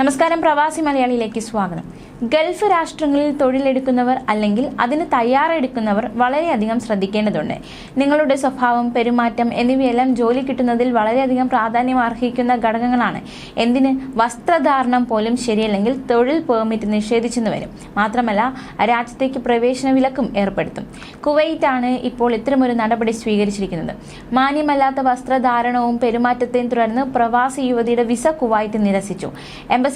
നമസ്കാരം പ്രവാസി മലയാളിയിലേക്ക് സ്വാഗതം. ഗൾഫ് രാഷ്ട്രങ്ങളിൽ തൊഴിലെടുക്കുന്നവർ അല്ലെങ്കിൽ അതിന് തയ്യാറെടുക്കുന്നവർ വളരെയധികം ശ്രദ്ധിക്കേണ്ടതുണ്ട്. നിങ്ങളുടെ സ്വഭാവം പെരുമാറ്റം എന്നിവയെല്ലാം ജോലി കിട്ടുന്നതിൽ വളരെയധികം പ്രാധാന്യം അർഹിക്കുന്ന ഘടകങ്ങളാണ്. എന്തിന്? വസ്ത്രധാരണം പോലും ശരിയല്ലെങ്കിൽ തൊഴിൽ പെർമിറ്റ് നിഷേധിച്ചെന്ന് വരും. മാത്രമല്ല രാജ്യത്തേക്ക് പ്രവേശന വിലക്കും ഏർപ്പെടുത്തും. കുവൈറ്റ് ആണ് ഇപ്പോൾ ഇത്തരമൊരു നടപടി സ്വീകരിച്ചിരിക്കുന്നത്. മാന്യമല്ലാത്ത വസ്ത്രധാരണവും പെരുമാറ്റത്തെയും തുടർന്ന് പ്രവാസി യുവതിയുടെ വിസ കുവൈറ്റ് നിരസിച്ചു.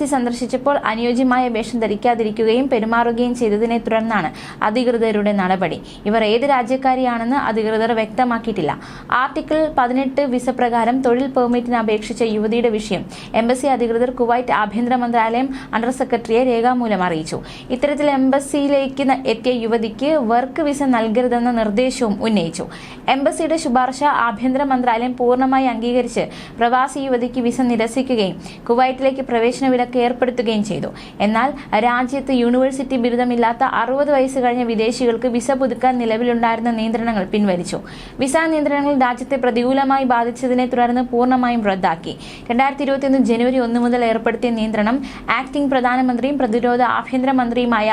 സന്ദർശിച്ചപ്പോൾ അനുയോജ്യമായ വേഷം ധരിക്കാതിരിക്കുകയും പെരുമാറുകയും ചെയ്തതിനെ തുടർന്നാണ് അധികൃതരുടെ നടപടി. ഇവർ ഏത് രാജ്യക്കാരിയാണെന്ന് അധികൃതർ വ്യക്തമാക്കിയിട്ടില്ല. ആർട്ടിക്കിൾ പതിനെട്ട് വിസ പ്രകാരം തൊഴിൽ പെർമിറ്റിന് അപേക്ഷിച്ച യുവതിയുടെ വിഷയം എംബസി അധികൃതർ കുവൈറ്റ് ആഭ്യന്തര മന്ത്രാലയം അണ്ടർ സെക്രട്ടറിയെ രേഖാമൂലം അറിയിച്ചു. ഇത്തരത്തിൽ എംബസിയിലേക്ക് എത്തിയ യുവതിക്ക് വർക്ക് വിസ നൽകരുതെന്ന നിർദ്ദേശവും ഉന്നയിച്ചു. എംബസിയുടെ ശുപാർശ ആഭ്യന്തര മന്ത്രാലയം പൂർണമായി അംഗീകരിച്ച് പ്രവാസി യുവതിക്ക് വിസ നിരസിക്കുകയും കുവൈറ്റിലേക്ക് പ്രവേശന വിലക്ക് ഏർപ്പെടുത്തുകയും ചെയ്തു. എന്നാൽ രാജ്യത്ത് യൂണിവേഴ്സിറ്റി ബിരുദമില്ലാത്ത അറുപത് വയസ്സ് കഴിഞ്ഞ വിദേശികൾക്ക് വിസ പുതുക്കാൻ നിലവിലുണ്ടായിരുന്ന നിയന്ത്രണങ്ങൾ പിൻവലിച്ചു. വിസ നിയന്ത്രണങ്ങൾ രാജ്യത്തെ പ്രതികൂലമായി ബാധിച്ചതിനെ തുടർന്ന് പൂർണമായും റദ്ദാക്കി. രണ്ടായിരത്തി ഇരുപത്തിയൊന്ന് ജനുവരി ഒന്ന് മുതൽ ഏർപ്പെടുത്തിയ നിയന്ത്രണം ആക്ടിംഗ് പ്രധാനമന്ത്രിയും പ്രതിരോധ ആഭ്യന്തര മന്ത്രിയുമായ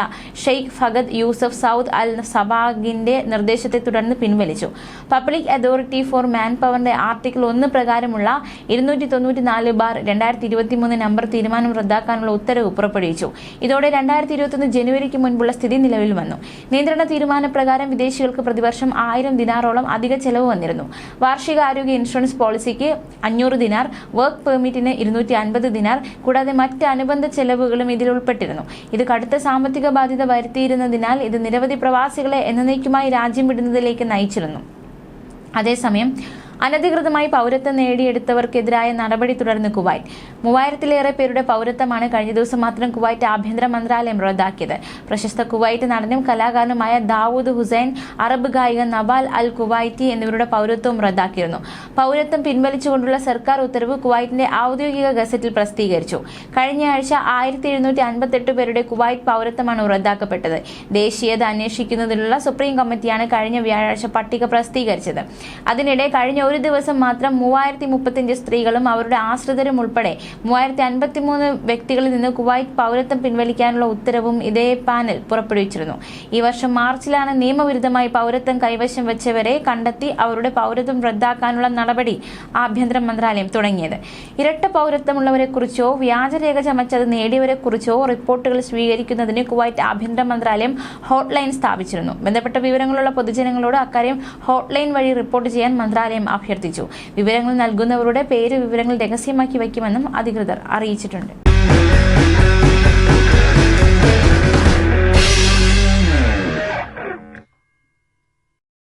Sheikh Fahad Yusuf Saud Al സബാഗിന്റെ നിർദ്ദേശത്തെ തുടർന്ന് പിൻവലിച്ചു. പബ്ലിക് അതോറിറ്റി ഫോർ മാൻ പവറിന്റെ ആർട്ടിക്കിൾ ഒന്ന് പ്രകാരമുള്ള ഇരുന്നൂറ്റി തൊണ്ണൂറ്റി നാല് ബാർ രണ്ടായിരത്തി ഇരുപത്തി മൂന്ന് നമ്പർ തീരുമാനം റദ്ദാക്കാനുള്ള ഉത്തരവ് പുറപ്പെടുവിച്ചു. ഇതോടെ രണ്ടായിരത്തി ഇരുപത്തൊന്ന് ജനുവരിക്ക് മുൻപുള്ള സ്ഥിതി നിലവിൽ വന്നു. നിയന്ത്രണ തീരുമാനപ്രകാരം വിദേശികൾക്ക് പ്രതിവർഷം ആയിരം ദിനാറോളം അധിക ചെലവ് വന്നിരുന്നു. വാർഷിക ആരോഗ്യ ഇൻഷുറൻസ് പോളിസിക്ക് അഞ്ഞൂറ് ദിനാർ വർക്ക് പെർമിറ്റിന് ഇരുന്നൂറ്റി അൻപത് ദിനാർ കൂടാതെ മറ്റ് അനുബന്ധ ചെലവുകളും ഇതിൽ ഉൾപ്പെട്ടിരുന്നു. ഇത് കടുത്ത സാമ്പത്തിക ബാധ്യത വരുത്തിയിരുന്നതിനാൽ ഇത് നിരവധി പ്രവാസികളെ എന്നേക്കുമായി രാജ്യം വിടുന്നതിലേക്ക് നയിച്ചിരുന്നു. അതേസമയം അനധികൃതമായി പൗരത്വം നേടിയെടുത്തവർക്കെതിരായ നടപടി തുടർന്ന് കുവൈറ്റ്. മൂവായിരത്തിലേറെ പേരുടെ പൗരത്വമാണ് കഴിഞ്ഞ ദിവസം മാത്രം കുവൈറ്റ് ആഭ്യന്തര മന്ത്രാലയം റദ്ദാക്കിയത്. പ്രശസ്ത കുവൈറ്റ് നടനും കലാകാരനുമായ ദാവൂദ് ഹുസൈൻ അറബ് ഗായിക നവാൽ അൽ കുവൈറ്റി എന്നിവരുടെ പൗരത്വവും റദ്ദാക്കിയിരുന്നു. പൗരത്വം പിൻവലിച്ചുകൊണ്ടുള്ള സർക്കാർ ഉത്തരവ് കുവൈറ്റിന്റെ ഔദ്യോഗിക ഗസറ്റിൽ പ്രസിദ്ധീകരിച്ചു. കഴിഞ്ഞയാഴ്ച ആയിരത്തി എഴുന്നൂറ്റി അൻപത്തെട്ട് പേരുടെ കുവൈറ്റ് പൗരത്വമാണ് റദ്ദാക്കപ്പെട്ടത്. ദേശീയത അന്വേഷിക്കുന്നതിനുള്ള സുപ്രീം കമ്മിറ്റിയാണ് കഴിഞ്ഞ വ്യാഴാഴ്ച പട്ടിക പ്രസിദ്ധീകരിച്ചത്. അതിനിടെ കഴിഞ്ഞ ഒരു ദിവസം മാത്രം മൂവായിരത്തി മുപ്പത്തിയഞ്ച് സ്ത്രീകളും അവരുടെ ആശ്രിതരും ഉൾപ്പെടെ മൂവായിരത്തി അൻപത്തിമൂന്ന് വ്യക്തികളിൽ നിന്ന് കുവൈറ്റ് പൗരത്വം പിൻവലിക്കാനുള്ള ഉത്തരവും ഇതേ പാനൽ പുറപ്പെടുവിച്ചിരുന്നു. ഈ വർഷം മാർച്ചിലാണ് നിയമവിരുദ്ധമായി പൗരത്വം കൈവശം വെച്ചവരെ കണ്ടെത്തി അവരുടെ പൗരത്വം റദ്ദാക്കാനുള്ള നടപടി ആഭ്യന്തര മന്ത്രാലയം തുടങ്ങിയത്. ഇരട്ട പൗരത്വമുള്ളവരെക്കുറിച്ചോ വ്യാജരേഖ ചമച്ചത് നേടിയവരെക്കുറിച്ചോ റിപ്പോർട്ടുകൾ സ്വീകരിക്കുന്നതിന് കുവൈറ്റ് ആഭ്യന്തര മന്ത്രാലയം ഹോട്ട്ലൈൻ സ്ഥാപിച്ചിരുന്നു. ബന്ധപ്പെട്ട വിവരങ്ങളുള്ള പൊതുജനങ്ങളോട് അക്കാര്യം ഹോട്ട്ലൈൻ വഴി റിപ്പോർട്ട് ചെയ്യാൻ മന്ത്രാലയം അഭ്യർത്ഥിച്ചു. വിവരങ്ങൾ നൽകുന്നവരുടെ പേര് വിവരങ്ങൾ രഹസ്യമാക്കി വയ്ക്കുമെന്നും അധികൃതർ അറിയിച്ചിട്ടുണ്ട്.